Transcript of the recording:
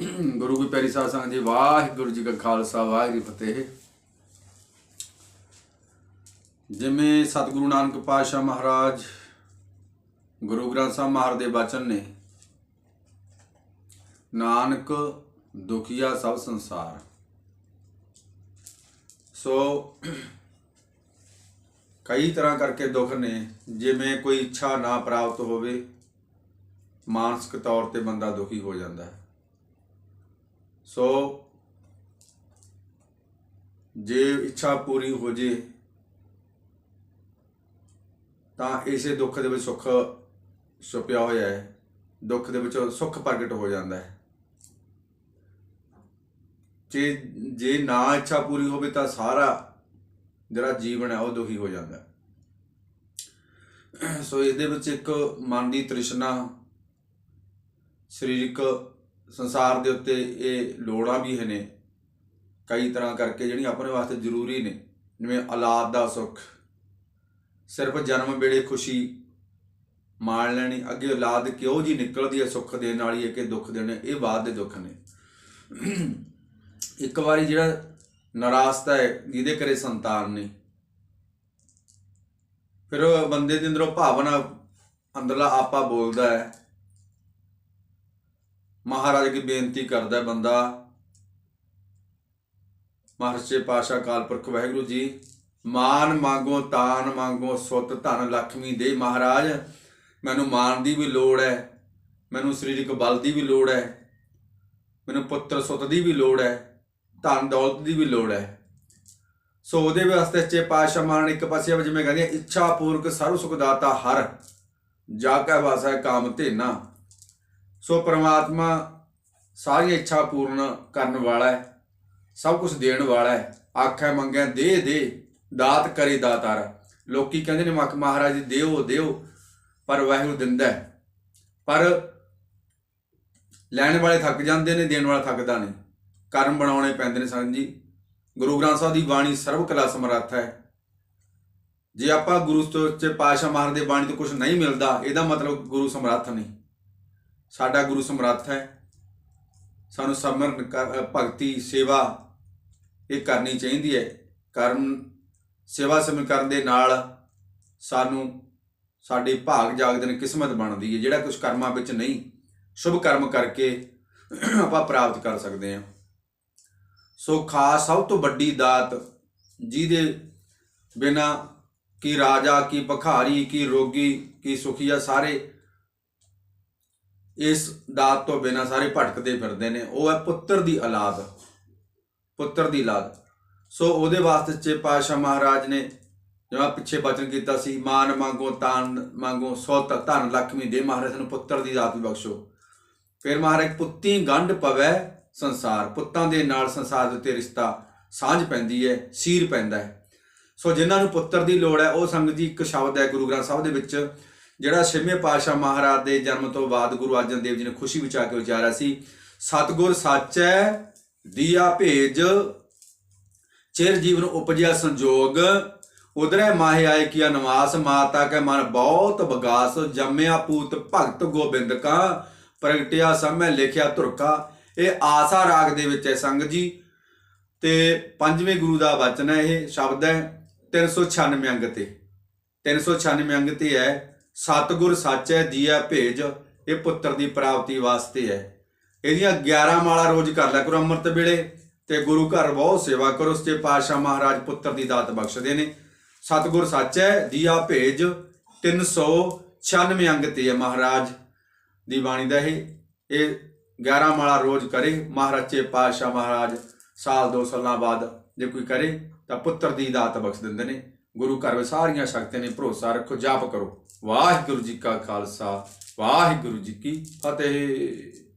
ਗੁਰੂ ਕੀ ਪਿਆਰੀ ਸਾਧ ਸੰਗਤ ਜੀ, ਵਾਹਿਗੁਰੂ ਜੀ ਕਾ ਖਾਲਸਾ, ਵਾਹਿਗੁਰੂ ਫਤਿਹ। ਜਿਵੇਂ ਸਤਿਗੁਰੂ ਨਾਨਕ ਪਾਤਸ਼ਾਹ ਮਹਾਰਾਜ ਗੁਰੂ ਗ੍ਰੰਥ ਸਾਹਿਬ ਮਹਾਰਾਜ ਦੇ ਬਚਨ ਨੇ, ਨਾਨਕ ਦੁਖੀਆ ਸਭ ਸੰਸਾਰ। ਸੋ ਕਈ ਤਰ੍ਹਾਂ ਕਰਕੇ ਦੁੱਖ ਨੇ, ਜਿਵੇਂ ਕੋਈ ਇੱਛਾ ਨਾ ਪ੍ਰਾਪਤ ਹੋਵੇ, ਮਾਨਸਿਕ ਤੌਰ ਤੇ ਬੰਦਾ ਦੁਖੀ ਹੋ ਜਾਂਦਾ ਹੈ। ਸੋ ਜੇ ਇੱਛਾ ਪੂਰੀ ਹੋ ਜੇ, ਤਾਂ ਇਸੇ ਦੁੱਖ ਦੇ ਵਿੱਚ ਸੁੱਖ ਛੁਪਿਆ ਹੋਇਆ ਹੈ। ਦੁੱਖ ਦੇ ਵਿੱਚ ਸੁੱਖ ਪ੍ਰਗਟ ਹੋ ਜਾਂਦਾ ਹੈ। ਜੇ ਜੇ ਨਾ ਇੱਛਾ ਪੂਰੀ ਹੋਵੇ, ਤਾਂ ਸਾਰਾ ਜਿਹੜਾ ਜੀਵਨ ਹੈ, ਉਹ ਦੁਖੀ ਹੋ ਜਾਂਦਾ ਹੈ। ਸੋ ਇਹਦੇ ਵਿੱਚ ਇੱਕ ਮਨ ਦੀ ਤ੍ਰਿਸ਼ਨਾ, ਸਰੀਰਕ ਸੰਸਾਰ ਦੇ ਉੱਤੇ ਇਹ ਲੋੜਾਂ ਵੀ ਹੈ ਨੇ। ਕਈ ਤਰ੍ਹਾਂ ਕਰਕੇ ਜਿਹੜੀਆਂ ਆਪਣੇ ਵਾਸਤੇ ਜ਼ਰੂਰੀ ਨੇ, ਜਿਵੇਂ ਔਲਾਦ ਦਾ ਸੁੱਖ। ਸਿਰਫ ਜਨਮ ਵੇਲੇ ਖੁਸ਼ੀ ਮਾਣ ਲੈਣੀ, ਅੱਗੇ ਔਲਾਦ ਕਿਉਂ ਜੀ ਨਿਕਲਦੀ ਹੈ ਸੁੱਖ ਦੇਣ ਵਾਲੀ ਹੈ ਕਿ ਦੁੱਖ ਦੇਣੇ ਇਹ ਬਾਅਦ ਦੇ ਦੁੱਖ ਨੇ। ਇੱਕ ਵਾਰੀ ਜਿਹੜਾ ਨਰਾਸਤਾ ਹੈ, ਜਿਹਦੇ ਕਰੇ ਸੰਤਾਨ ਨੇ, ਫਿਰ ਬੰਦੇ ਦੇ ਅੰਦਰੋਂ ਭਾਵਨਾ ਅੰਦਰਲਾ ਆਪਾ ਬੋਲਦਾ ਹੈ ਮਹਾਰਾਜ ਕੀ ਬੇਨਤੀ ਕਰਦਾ ਹੈ ਬੰਦਾ। ਮਹਰਸ਼ੇ ਪਾਸ਼ਾ ਕਾਲਪੁਰਖ ਵਾਹਿਗੁਰੂ ਜੀ ਮਾਨ ਮੰਗੋ ਤਾਨ ਮੰਗੋ ਸੁੱਤ ਧਨ ਲక్ష్ਮੀ ਦੇ ਮਹਾਰਾਜ ਮੈਨੂੰ ਮਾਨ ਦੀ ਵੀ ਲੋੜ ਹੈ ਮੈਨੂੰ ਸਰੀਰਕ ਬਲ ਦੀ ਵੀ ਲੋੜ ਹੈ ਮੈਨੂੰ ਪੁੱਤਰ ਸੁੱਤ ਦੀ ਵੀ ਲੋੜ ਹੈ ਧਨ ਦੌਲਤ ਦੀ ਵੀ ਲੋੜ ਹੈ। ਸੋ ਉਹਦੇ ਵਾਸਤੇ ਚੇ ਪਾਸ਼ਾ ਮਾਨ ਇੱਕ ਪਾਸੇ ਜਿਵੇਂ ਕਹਿੰਦੇ ਆ, ਇੱਛਾ ਪੂਰਕ ਸਰਵ ਸੁਖ ਦਾਤਾ ਹਰ ਜਾ ਕੈ ਵਾਸਾ ਕਾਮ ਧੇਨਾ। ਸੋ ਪ੍ਰਮਾਤਮਾ ਸਾਰੀਆਂ ਇੱਛਾ ਪੂਰਨ ਕਰਨ ਵਾਲਾ ਹੈ, ਸਭ ਕੁਝ ਦੇਣ ਵਾਲਾ ਹੈ। ਆਖੇ ਮੰਗਿਆ ਦੇ ਦੇ, ਦਾਤ ਕਰੇ ਦਾਤਾਰ। ਲੋਕੀ ਕਹਿੰਦੇ ਨੇ, ਮੱਖ ਮਹਾਰਾਜ ਜੀ, ਦਿਓ ਦਿਓ, ਪਰ ਵਾਹਿਗੁਰੂ ਦਿੰਦਾ ਪਰ ਲੈਣ ਵਾਲੇ ਥੱਕ ਜਾਂਦੇ ਨੇ, ਦੇਣ ਵਾਲਾ ਥੱਕਦਾ ਨਹੀਂ। ਕਰਮ ਬਣਾਉਣੇ ਪੈਂਦੇ ਨੇ ਸੰਗਤ ਜੀ। ਗੁਰੂ ਗ੍ਰੰਥ ਸਾਹਿਬ ਦੀ ਬਾਣੀ ਸਰਵ ਕਲਾ ਸਮਰੱਥ ਹੈ। ਜੇ ਆਪਾਂ ਗੁਰੂ ਤੋਂ ਚ ਪਾਸ਼ਾ ਮਹਾਰਾਜ ਦੇ ਬਾਣੀ ਤੋਂ ਕੁਝ ਨਹੀਂ ਮਿਲਦਾ, ਇਹਦਾ ਮਤਲਬ ਗੁਰੂ ਸਮਰੱਥ ਨਹੀਂ। ਸਾਡਾ ਗੁਰੂ ਸਮਰੱਥ ਹੈ। ਸਾਨੂੰ ਸਮਰਨ ਕਰ- ਭਗਤੀ, ਸੇਵਾ ਇਹ ਕਰਨੀ ਚਾਹੀਦੀ ਹੈ। ਕਰਨ, ਸੇਵਾ ਸਮਰਨ ਕਰਨ ਦੇ ਨਾਲ ਸਾਨੂੰ ਸਾਡੇ ਭਾਗ ਜਾਗਦੇ ਕਿਸਮਤ ਬਣਦੀ ਹੈ। ਜਿਹੜਾ ਕੁਝ ਕਰਮਾਂ ਵਿੱਚ ਨਹੀਂ, ਸ਼ੁਭ ਕਰਮ ਕਰਕੇ ਆਪਾਂ ਪ੍ਰਾਪਤ ਕਰ ਸਕਦੇ ਹਾਂ। ਸੋ ਖਾਸ ਸਭ ਤੋਂ ਵੱਡੀ ਦਾਤ ਜਿਹਦੇ ਬਿਨਾ ਕੀ ਰਾਜਾ, ਕੀ ਭਖਾਰੀ, ਕੀ ਰੋਗੀ, ਕੀ ਸੁਖੀਆ ਸਾਰੇ ਇਸ ਦਾਤ ਤੋਂ ਬਿਨਾ ਸਾਰੇ ਭਟਕਦੇ ਫਿਰਦੇ ਨੇ। ਉਹ ਹੈ ਪੁੱਤਰ ਦੀ ਔਲਾਦ। ਪੁੱਤਰ ਦੀ ਔਲਾਦ। ਸੋ ਉਹਦੇ ਵਾਸਤੇ ਚੇ ਪਾਸ਼ਾ ਮਹਾਰਾਜ ਨੇ ਜਿਵੇਂ ਪਿੱਛੇ ਬਚਨ ਕੀਤਾ ਸੀ, ਮਾਨ ਮੰਗੋ, ਤਾਨ ਮੰਗੋ, ਸੋਤ, ਧਨ, ਲਖਮੀ ਦੇ। ਮਹਾਰਾਜ ਨੂੰ ਪੁੱਤਰ ਦੀ ਦਾਤ ਵੀ ਬਖਸ਼ੋ। ਫਿਰ ਮਹਾਰਾਜ, ਪੁੱਤੀ ਗੰਢ ਪਵੈ ਸੰਸਾਰ। ਪੁੱਤਾਂ ਦੇ ਨਾਲ ਸੰਸਾਰ ਦੇ ਉੱਤੇ ਰਿਸ਼ਤਾ ਸਾਂਝ ਪੈਂਦੀ ਹੈ, ਸੀਰ ਪੈਂਦਾ ਹੈ। ਸੋ ਜਿਨ੍ਹਾਂ ਨੂੰ ਪੁੱਤਰ ਦੀ ਲੋੜ ਹੈ, ਉਹ ਸੰਗਤ ਜੀ ਇੱਕ ਸ਼ਬਦ ਹੈ ਗੁਰੂ ਗ੍ਰੰਥ ਸਾਹਿਬ ਦੇ ਵਿੱਚ ਜਿਹੜਾ ਛੇਵੇਂ ਪਾਤਸ਼ਾਹ ਮਹਾਰਾਜ ਦੇ ਜਨਮ ਤੋਂ ਬਾਅਦ ਗੁਰੂ ਅਰਜਨ ਦੇਵ ਜੀ ਨੇ ਖੁਸ਼ੀ ਵਿੱਚ ਆ ਕੇ ਉਚਾਰਿਆ ਸੀ, ਸਤਗੁਰ ਹੈ ਦੀਆ ਭੇਜ, ਚਿਰ ਜੀਵਨ ਉਪਜਿਆ ਸੰਜੋਗ ਉਦਰੇ ਮਾਹੇ ਆਏ ਕੀਆ ਨਿਵਾਸ, ਮਾਤਾ ਕੇ ਮਨ ਬਹੁਤ ਬਗਾਸ, ਜੰਮਿਆ ਪੂਤ ਭਗਤ ਗੋਬਿੰਦ ਕਾ ਪ੍ਰਗਟਿਆ ਸਮੈ ਲਿਖਿਆ ਧੁਰਕਾ। ਇਹ ਆਸਾ ਰਾਗ ਦੇ ਵਿੱਚ ਹੈ ਸੰਗਤ ਜੀ। ਤੇ ਪੰਜਵੇਂ ਗੁਰੂ ਦਾ ਵਚਨ ਹੈ ਇਹ, ਸ਼ਬਦ ਹੈ 396 ਅੰਗ ਤੇ। 396 ਅੰਗ ਤੇ ਹੈ। ਸਤਗੁਰ ਹੈ ਜੀਆ ਭੇਜ, ਇਹ ਪੁੱਤਰ ਦੀ ਪ੍ਰਾਪਤੀ ਵਾਸਤੇ ਹੈ। ਇਹਦੀਆਂ 11 ਮਾਲਾ ਰੋਜ਼ ਕਰ ਲਿਆ ਕਰੋ ਅੰਮ੍ਰਿਤ ਵੇਲੇ ਤੇ ਗੁਰੂ ਘਰ ਬਹੁਤ ਸੇਵਾ ਕਰੋ ਸੱਚੇ ਪਾਤਸ਼ਾਹ ਮਹਾਰਾਜ ਪੁੱਤਰ ਦੀ ਦਾਤ ਬਖਸ਼ਦੇ ਨੇ। ਸਤਗੁਰ ਹੈ ਜੀਆ ਭੇਜ 396 ਅੰਗ ਤੇ ਹੈ ਮਹਾਰਾਜ ਦੀ ਬਾਣੀ ਦਾ ਇਹ। ਇਹ 11 ਮਾਲਾ ਰੋਜ਼ ਕਰੇ, ਮਹਾਰਾਜੇ ਪਾਤਸ਼ਾਹ ਮਹਾਰਾਜ ਸਾਲ ਦੋ ਸਾਲਾਂ ਬਾਅਦ ਜੇ ਕੋਈ ਕਰੇ ਤਾਂ ਪੁੱਤਰ ਦੀ ਦਾਤ ਬਖਸ਼ ਦਿੰਦੇ ਨੇ। ਗੁਰੂ ਘਰ ਵਿੱਚ ਸਾਰੀਆਂ ਸ਼ਕਤੀਆਂ ਨੇ ਭਰੋਸਾ ਰੱਖੋ, ਜਾਪ ਕਰੋ। ਵਾਹਿਗੁਰੂ ਜੀ ਕਾ ਖਾਲਸਾ, ਵਾਹਿਗੁਰੂ ਜੀ ਕੀ ਫਤਿਹ।